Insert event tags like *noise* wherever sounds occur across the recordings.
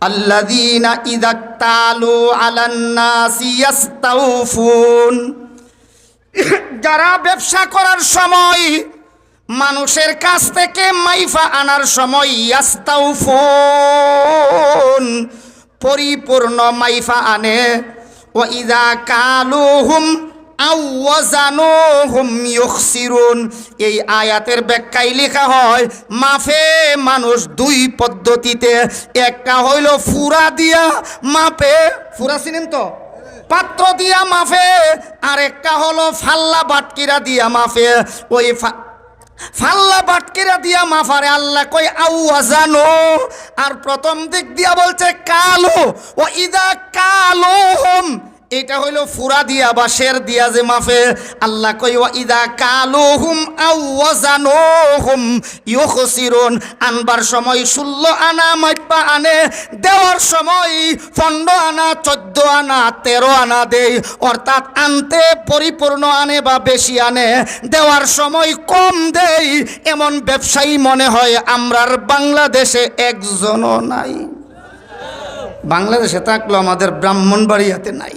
আল্লাযীনা ইযা তালু আলান নাসি ইয়াস্তাউফুন। যারা ব্যবসা করার সময় মানুষের কাছ থেকে মাইফা আনার সময় ইয়াস্তাউফুন, পরিপূর্ণ মাইফা আনে। ও ইদা কালুহুম এই আয়াতের ব্যাখ্যায় লেখা হয়, মাফে মানুষ দুই পদ্ধতিতে, একটা হইল ফুরা দিয়া মাপে, ফুরা চিনেন তো? পাত্র দিয়া মাফে, আর একটা হলো ফাল্লা বাটকিরা দিয়া মাফে। ওই ফাল্লা বাটকিরা দিয়া মাফারে আল্লাহ কই আউয়াজানো আর প্রথম দিক দিয়া বলছে, কালো। ও ইদা কালো এটা হইল ফুরা দিয়া বা শের দিয়া যে মাফে আল্লাহ কই ওয়া ইদা কালো হুম আউয়াজানো হুম ইউখসিরুন। আনবার সময় ষোলো আনা, মাইপা আনে, দেওয়ার সময় পনেরো আনা, চোদ্দ আনা, তেরো আনা দেই। অর্থাৎ আনতে পরিপূর্ণ আনে বা বেশি আনে, দেওয়ার সময় কম দেই। এমন ব্যবসায়ী মনে হয় আমরার বাংলাদেশে একজনও নাই। বাংলাদেশে থাকল আমাদের ব্রাহ্মণবাড়িয়াতে নাই।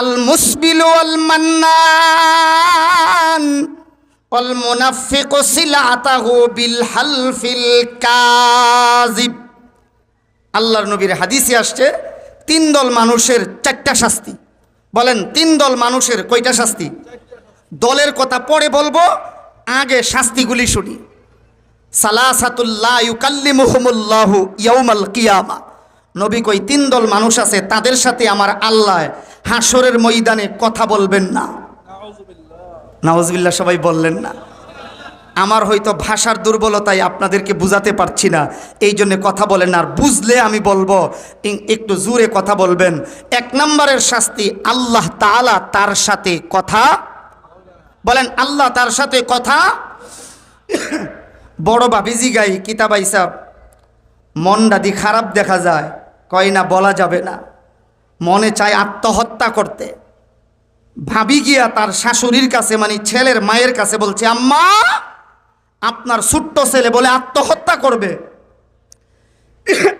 আল মুসবিল ওয়াল মান্নান ওয়াল মুনাফিকু সিলাতাহু বিল হালফিল কাযিব। আল্লাহর নবীর হাদিসে আসছে, তিন দল মানুষের চারটা শাস্তি। বলেন, তিন দল মানুষের কয়টা শাস্তি? দলের কথা পরে বলব, আগে শাস্তিগুলি শুনি। সালাসাতুল্লাহ ইউকাল্লিমুহুমুল্লাহু ইয়াউমাল কিয়ামা। নবী কই, তিন দল মানুষ আছে, তাদের সাথে আমার আল্লাহ হাসরের ময়দানে কথা বলবেন না। নাওজবিল্লাহ, সবাই বললেন না। আমার হয়তো ভাষার দুর্বলতায় আপনাদেরকে বুঝাতে পারছি না, এই জন্যে কথা বলেন আর বুঝলে আমি বলব একটু জোরে কথা বলবেন। এক নম্বরের শাস্তি, আল্লাহ তাআলা তার সাথে কথা বলেন। আল্লাহ তার সাথে কথা *coughs* বড় বাবিজি গাই কিতাবাই সাহ মনডাদি খারাপ দেখা যায়, কয় না বলা যাবে না। মনে চায় আত্মহত্যা করতে। ভাবি গিয়া তার শাশুড়ির কাছে মানে ছেলের মায়ের কাছে বলছে, আম্মা, আপনার ছোট্ট ছেলে বলে আত্মহত্যা করবে।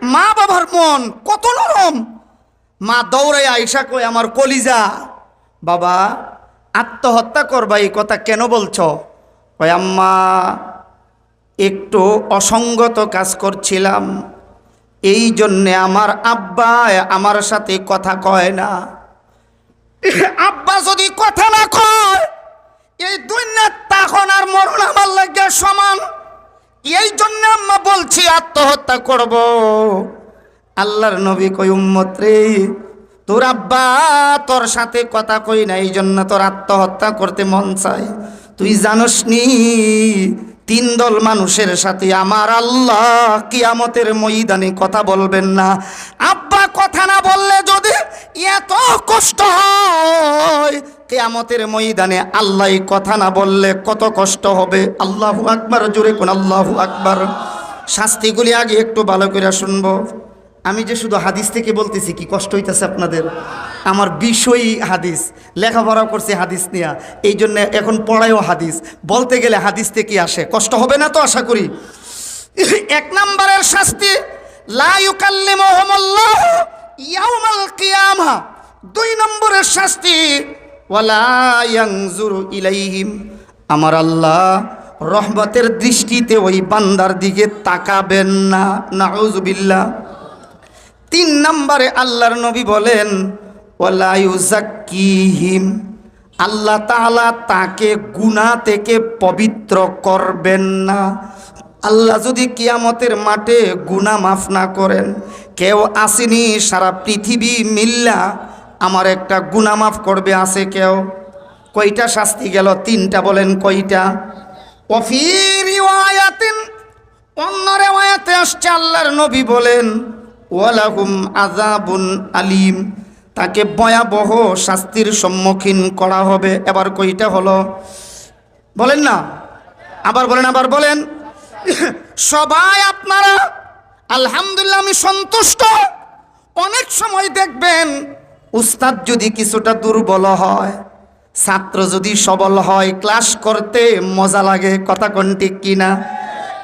মা বাবার মন কত নরম। মা দৌড়ে আইসা কই আমার কলিজা, বাবা, আত্মহত্যা করবা, এই কথা কেন বলছ? কয়, আম্মা, একটু অসঙ্গত কাজ করছিলাম। এই জন্যে আমার আব্বা আমার সাথে কথা কয় না। আব্বা যদি কথা না কয়, এই দুনিয়া তখন আর মরণ আমার লাগে সমান। এই জন্য আম্মা বলছি, আত্মহত্যা করব। আল্লাহর নবী কই উম্মত রে, তোর আব্বা তোর সাথে কথা কই না এই জন্য তোর আত্মহত্যা করতে মন চায়। তুই জানস নি তিন দল মানুষের সাথে আমার আল্লাহ কিয়ামতের ময়দানে কথা বলবেন না। আব্বা, কথা না বললে যদি এত কষ্ট হয়, কেয়ামতের ময়দানে আল্লাহ কথা না বললে কত কষ্ট হবে। আল্লাহু আকবার, জোরে কোন আল্লাহু আকবার। শাস্তিগুলি আগে একটু ভালো করে শুনব। আমি যে শুধু হাদিস থেকে বলতেছি, কি কষ্ট হইতেছে আপনাদের? আমার বিষয়ই হাদিস লেখাপড়া করছে হাদিস নিয়া। এই জন্য এখন পড়ায়ও হাদিস। বলতে গেলে হাদিস থেকে আসে। কষ্ট হবে না তো, আশা করি? এক নম্বরের শাস্তি দুই নম্বরের শাস্তি আমার আল্লাহ রহমতের দৃষ্টিতে ওই বান্দার দিকে তাকাবেন না। নাউজুবিল্লাহ। তিন নম্বরে আল্লাহর নবী বলেন ওয়ালাইজাক্কিহিম আল্লাহ তাআলা তাকে গুনাহ থেকে পবিত্র করবেন না। আল্লাহ যদি কিয়ামতের মাঠে গুনাহ মাফ না করেন, কেউ আসেনি, সারা পৃথিবী মিল্লা, আমার একটা গুনাহ মাফ করবে, আছে কেউ? কয়টা শাস্তি গেল? তিনটা বলেন কইটা কয়টা অফির অন্য রেওয়ায়াতে আসছে আল্লাহর নবী বলেন ওয়ালাহুম আযাবুন আলিম। তাকে ভয়াবহ শাস্তির সম্মুখীন করা হবে। এবার কইটা হলো, বলেন না? আবার বলেন আবার বলেন। সবাই আপনারা, আলহামদুলিল্লাহ আমি সন্তুষ্ট। অনেক সময় দেখবেন উস্তাদ যদি কিছুটা দুর্বল হয়, ছাত্র যদি সবল হয়, ক্লাস করতে মজা লাগে, কথা কোনটি কিনা?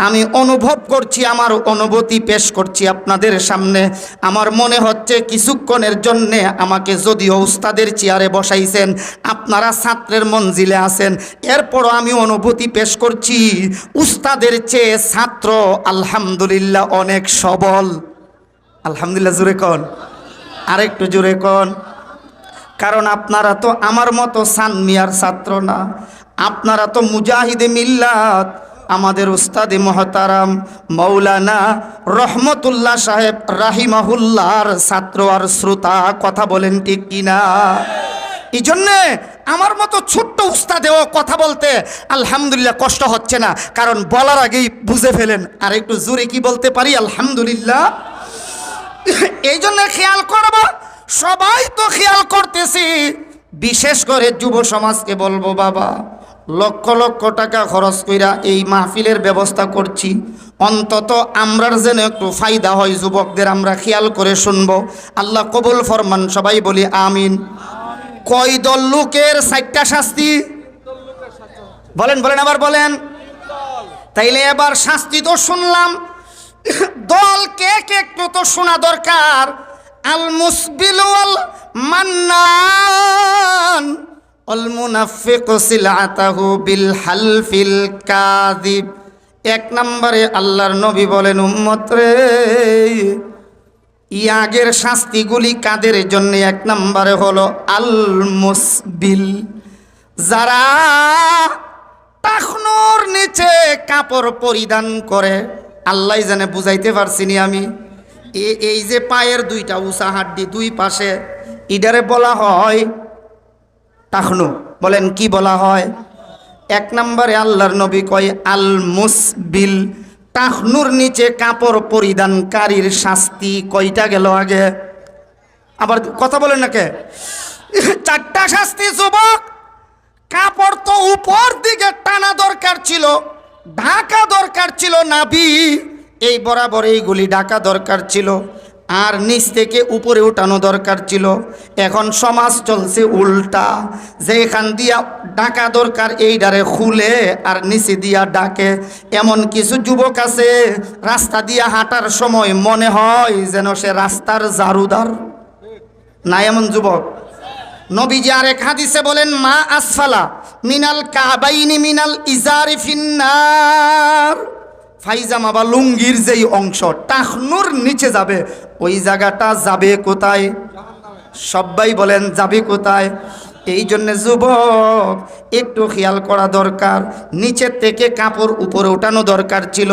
আমি অনুভব করছি, আমার অনুভূতি পেশ করছি আপনাদের সামনে। আমার মনে হচ্ছে কিছুক্ষণের জন্যে আমাকে যদিও উস্তাদের চেয়ারে বসাইছেন, আপনারা ছাত্রের মঞ্জিলে আছেন, এরপরও আমি অনুভূতি পেশ করছি, উস্তাদের চেয়ে ছাত্র আলহামদুলিল্লাহ অনেক সবল। আলহামদুলিল্লাহ জুড়ে কন। আরেকটু জুড়ে কন। কারণ আপনারা তো আমার মতো সান মিয়ার ছাত্র না। আপনারা তো মুজাহিদে মিল্লাত। আমাদের উস্তাদি মহতারাম মৌলানা রহমতুল্লাহ সাহেব রাহিমাহুল্লাহর ছাত্র আর শ্রোতা, কথা বলেন ঠিক কিনা? এই জন্যে আমার মতো ছোট্ট উস্তাদেও কথা বলতে আলহামদুলিল্লাহ কষ্ট হচ্ছে না, কারণ বলার আগেই বুঝে ফেলেন। আর একটু জোরে কি বলতে পারি? আলহামদুলিল্লাহ। এই জন্য খেয়াল করব, সবাই তো খেয়াল করতেছি, বিশেষ করে যুব সমাজকে বলব বাবা। লক্ষ লক্ষ টাকা খরচ কইরা এই মাহফিলের ব্যবস্থা করছি। অন্তত আমরার যেন একটু ফায়দা হয়, যুবকদের আমরা খেয়াল করে শুনব। আল্লাহ কবুল ফরমান, সবাই বলি আমিন। কয় দল লোকের সাইটটা শাস্তি? বলেন বলেন, আবার বলেন। তাইলে এবার শাস্তি তো শুনলাম। দল কে কে একটু তো শোনা দরকার। আল মুসবিল ওয়াল বিল হালফিল কাযিব। এক নম্বরে আল্লাহর নবী বলেন, উম্মত রে, ই আগের শাস্তিগুলি কাদের জন্য? এক নম্বরে হলো আল মুসবিল যারা টাকনোর নিচে কাপড় পরিধান করে। আল্লাহ জানে বুঝাইতে পারছি নি আমি। এই যে পায়ের দুইটা উষা হাড্ডি দুই পাশে, ইডারে বলা হয় টাকনু বলেন, কি বলা হয়? এক নম্বরে আল্লাহর নবী কয় আল মুসবিল টাকনুর নিচে কাপড় পরিধানকারীর শাস্তি কয়টা গেল আগে? আবার কথা বলেন না কে? চারটা শাস্তি, যুবক। কাপড় তো উপর দিকে টানা দরকার ছিল, ঢাকা দরকার ছিল নাবি। এই বরাবর এইগুলি ঢাকা দরকার ছিল। আর নিচ থেকে উপরে উঠানো দরকার ছিল। এখন সমাজ চলছে উল্টা। যেখান দিয়া ডাকা দরকার, এই ডারে খুলে আর নিচে দিয়া ডাকে। এমন কিছু যুবক আছে, রাস্তা দিয়া হাঁটার সময় মনে হয় যেন সে রাস্তার জারুদার। না, এমন যুবক। নবীজি আরেক হাদিসে বলেন, মা আসফালা মিনাল কাবাইনি মিনাল ইজারি ফিন্নার। ফাইজামা বা লুঙ্গির যেই অংশ টাকনুর নিচে যাবে। ওই জায়গাটা যাবে কোথায়? সবাই বলেন, যাবে কোথায়? এই জন্যে যুবক, একটু খেয়াল করা দরকার। নিচের থেকে কাপড় উপরে ওঠানো দরকার ছিল,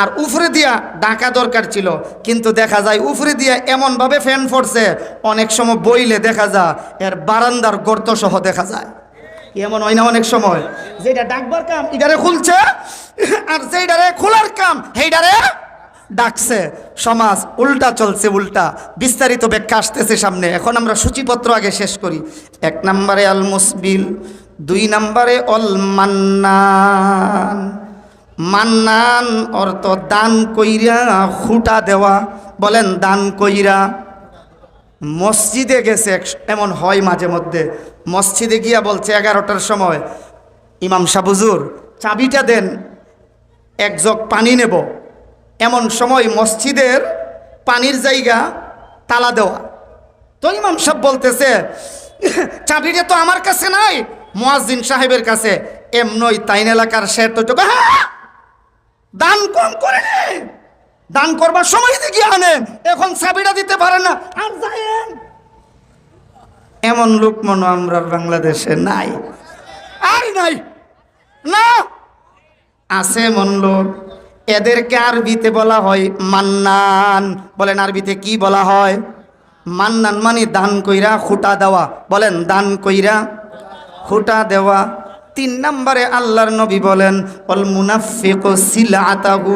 আর উফরে দিয়া ডাকা দরকার ছিল। কিন্তু দেখা যায়, উফরে দিয়া এমনভাবে ফ্যান পড়ছে, অনেক সময় বইলে দেখা যায়, এর বারান্দার গর্ত সহ দেখা যায়। এমন হয় না অনেক সময়। যেটা ডাকবার কাম এটারে খুলছে, আর যেটারে খোলার কাম সেইটারে ডাকছে। সমাজ উল্টা চলছে উল্টা। বিস্তারিত ব্যাখ্যা আসতেছে সামনে। এখন আমরা সূচিপত্র আগে শেষ করি। এক নম্বরে আল মুসবিল, দুই নম্বরে অল মান্নান। মান্নান অর্থ দান কইরা, খুঁটা দেওয়া। বলেন, দান কইরা। মসজিদে গেছে এমন হয় মাঝে মধ্যে। মসজিদে গিয়া বলছে, এগারোটার সময়, ইমাম সাবুজুর চাবিটা দেন, এক জগ পানি নেব। এমন সময় মসজিদের পানির জায়গা, তালা দেওয়া। তো ইমাম সাহেব বলতেছে, চাবিটা তো আমার কাছে নাই, মুয়াজ্জিন সাহেবের কাছে। এমনই তাইন এলাকার সে তো হ্যাঁ! দান কম করে। দান করবার সময় দিকে আনেন, এখন চাবিটা দিতে পারে না। আর যায়েন। এমন লোক মনে আমরা বাংলাদেশে নাই। আর নাই। না। আছে এমন লোক, এদেরকে আরবিতে বলা হয় মান্নান। বলেন আরবিতে কি বলা হয়? মান্নান মানে দান কইরা, খুঁটা দেওয়া। বলেন দান কইরা, খুঁটা দেওয়া। তিন নম্বরে আল্লাহর নবী বলেন অল মুনাফিকু সিলাতাহু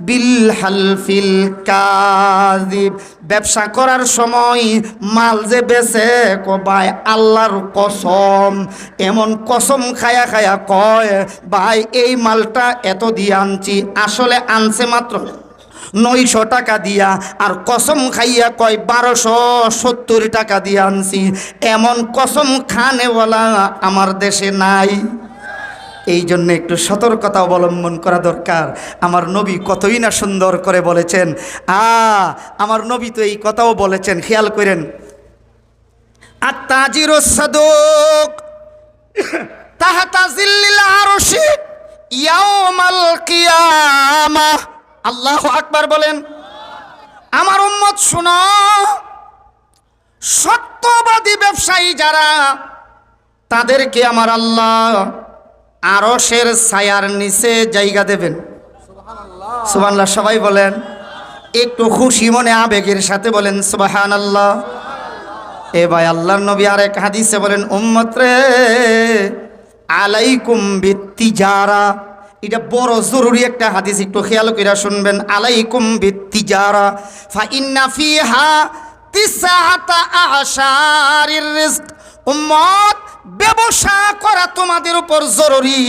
বিল হালফিল কাযিব। ব্যবসা করার সময় মাল যে বেচে কবাই আল্লাহর কসম। এমন কসম খায়া খায়া কয়, ভাই, এই মালটা এত দিয়ে আনছি। আসলে আনছে মাত্র। নয়শো টাকা দিয়া, আর কসম খাইয়া কয় বারোশো সত্তর টাকা দিয়ে আনছি। এমন কসম খানেওয়ালা আমার দেশে নাই। এই জন্য একটু সতর্কতা অবলম্বন করা দরকার। আমার নবী কতই না সুন্দর করে বলেছেন। আ, আমার নবী তো এই কথাও বলেছেন, খেয়াল করেন। আত্মাজির সাদুক তাহাতা জিল্লিল আরশি ইয়াউমাল কিয়ামাহ আল্লাহু আকবার বলেন আমার উম্মত শোনো সত্যবাদী ব্যবসায়ী যারা তাদেরকে আমার আল্লাহ আরশের ছায়ার নিচে জায়গা দেবেন। সুবহানাল্লাহ। সবাই বলেন একটু খুশি মনে আবেগের সাথে বলেন সুবাহান আল্লাহ এ ভাই আল্লাহর নবী আরেক হাদিসে বলেন উম্মত রে আলাইকুম বিত্তিজারা এটা বড় জরুরি একটা হাদিস, একটু খেয়াল করে শুনবেন। আলাইকুম বিতিজারা ফা ইন্না ফিহা তিসআতা আশারির রিজক। উম্মত, ব্যবসা করা তোমাদের উপর জরুরি।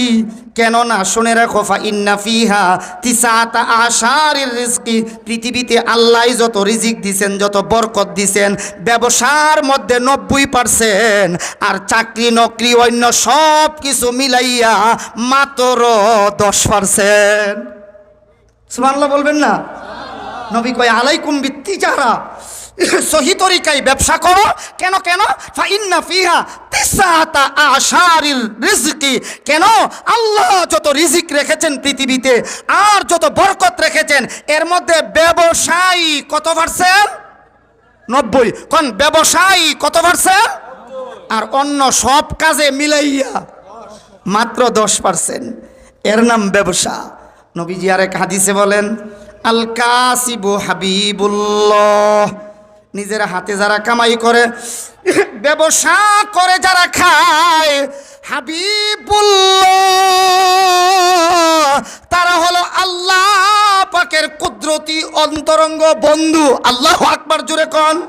কেননা শুনে রাখো ফা ইন্না ফিহা তিসাতা আশারির রিজকি। পৃথিবীতে আল্লাহ যত রিজিক দিছেন, যত বরকত দিছেন, ব্যবসার মধ্যে নব্বই পার্সেন্ট আর চাকরি, নকরি, অন্য সব কিছু মিলাইয়া মাত্র দশ পার্সেন্ট। সুবহানাল্লাহ বলবেন না? নবী কয়, আলাইকুম বিত্তি যারা সহি তরিকায় ব্যবসা করো। কেন কেন? ফাইন্না ফিহা তিসাতা আশারিল রিজকি। কেন? আল্লাহ যত রিজিক রেখেছেন পৃথিবীতে, আর যত বরকত রেখেছেন, এর মধ্যে ব্যবসায়ী কত পার্সেন্ট? নব্বই। কোন ব্যবসায়ী কত পার্সেন্ট? আর অন্য সব কাজে মিলাইয়া মাত্র দশ পার্সেন্ট। এর নাম ব্যবসা। নবীজি আরেক হাদিসে বলেন, আল কাসিবু হাবিবুল্লাহ। নিজের হাতে যারা কামাই করে ব্যবসা করে যারা খায়, হাবিবুল্লাহ। তারা হলো আল্লাহ পাকের কুদরতি অন্তরঙ্গ বন্ধু। আল্লাহ আকবার জুড়ে কন।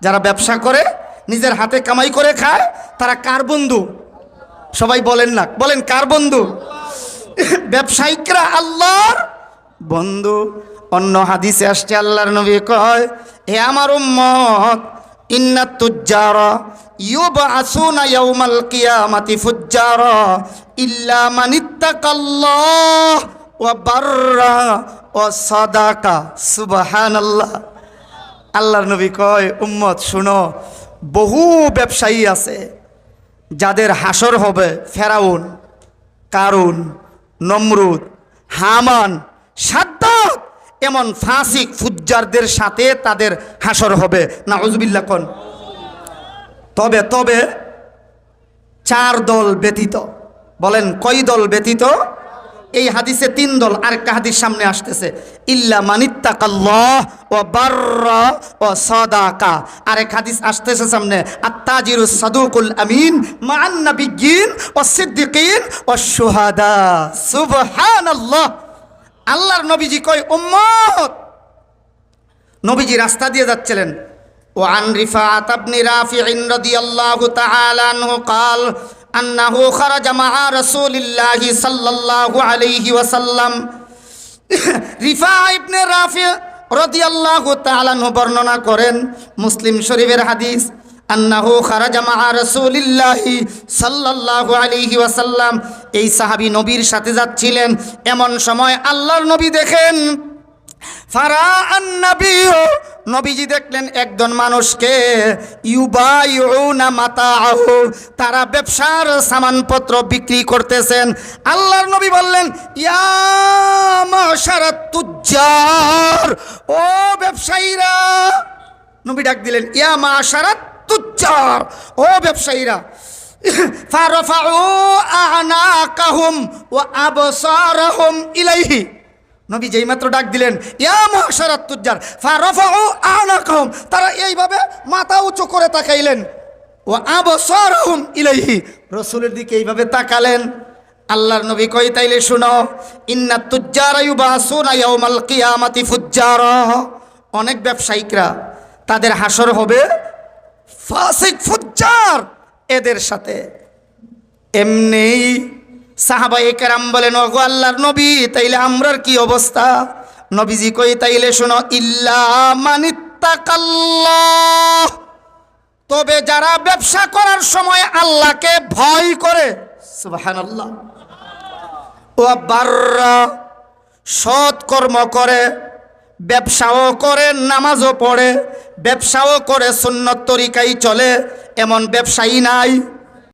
যারা ব্যবসা করে, নিজের হাতে কামাই করে খায়, তারা কার বন্ধু? সবাই বলেন না। বলেন, কার বন্ধু? ব্যবসায়িকরা আল্লাহর বন্ধু। অন্য হাদিসে আসছে, আল্লাহর নবী কয়, হে আমার উম্মত ইন্না তুজ্জারা ইউবআসুনা ইয়াউমাল কিয়ামাতি ফুজ্জারা ইল্লা মান ইত্তাকাল্লাহ ওয়া বাররা ওয়া সাদাকা। সুবহানাল্লাহ। আল্লাহর নবী কয়, উম্মত, শুনো, বহু ব্যবসায়ী আছে যাদের হাসর হবে ফেরাউন, কারুন, নমরুদ, হামান, সাদ্দাত, এমন ফাসিক ফুজ্জারদের সাথে তাদের হাসর হবে। না উজবিল্লা কন। তবে তবে চার দল ব্যতীত, বলেন কয় দল ব্যতীত? এই হাদিসে তিন দল, আরেকটা হাদিস সামনে আসতেছে। ইল্লা মানিত্তা মানিত্তাকাল্লাহ ও বাররা ও সাদাকা। আরেক হাদিস আসতেছে সামনে আত্তাজিরুস সাদুকুল আমিন মান নাবিয়্যিন ও সিদ্দিকিন ও শুহাদা। সুবহানাল্লাহ। আল্লাহর নবীজি কয়, উম্মত! নবীজি রাস্তা দিয়ে যাচ্ছিলেন وعن رفاعة بن رافع رضي الله تعالى عنه قال أنه خرج مع رسول الله صلى الله عليه وسلم রিফা ইবনে রাফি রাদিয়াল্লাহু তাআলা আনহু বর্ণনা করেন মুসলিম শরীফের হাদিস আন্নাহু খারাজা মা রাসূলিল্লাহি সাল্লাল্লাহু আলাইহি ওয়াসাল্লাম এই সাহাবী নবীর সাথে যাচ্ছিলেন এমন সময় আল্লাহর নবী দেখেন ফারা আন্নাবিও নবীজি দেখলেন একজন মানুষকে, ইউবাইউনা মাতাআহু। তারা ব্যবসার সামানপত্র বিক্রি করতেছেন। আল্লাহর নবী বললেন, ইয়া তুজ্জার। ও ব্যবসায়ীরা, নবী ডাক দিলেন, ইয়া মাশারাত তুজ্জার। ও ব্যবসায়ীরা, ফারফাউ আনাকাহুম ওয়া আবসারাহুম ইলাইহি। নবী যেই মাত্র ডাক দিলেন, ইয়া তারা এইভাবে মাথা উঁচু করে তাকাইলেন। ও আবসরহুম ইলাইহি। রসুলের দিকে এইভাবে তাকালেন। আল্লাহর নবী কই তাইলে শুনো, ইন্না তুজ্জারা ইউবাসুনা ইয়াউমাল কিয়ামাতি ফুজ্জারা। অনেক ব্যবসায়িকরা, তাদের হাসর হবে ফাসিক ফুজ্জার এদের সাথে। এমনি সাহাবাই কেরাম বলেন, ওগো আল্লাহর নবী, তাইলে আমরার কি অবস্থা? নবীজি কই তাইলে শোনো, ইল্লা তবে যারা ব্যবসা করার সময় আল্লাহকে ভয় করে, সুবহানাল্লাহ। ও বাররা সৎ কর্ম করে, ব্যবসাও করে, নামাজও পড়ে, ব্যবসাও করে, সুন্নত তরিকাই চলে, এমন ব্যবসায়ী নাই।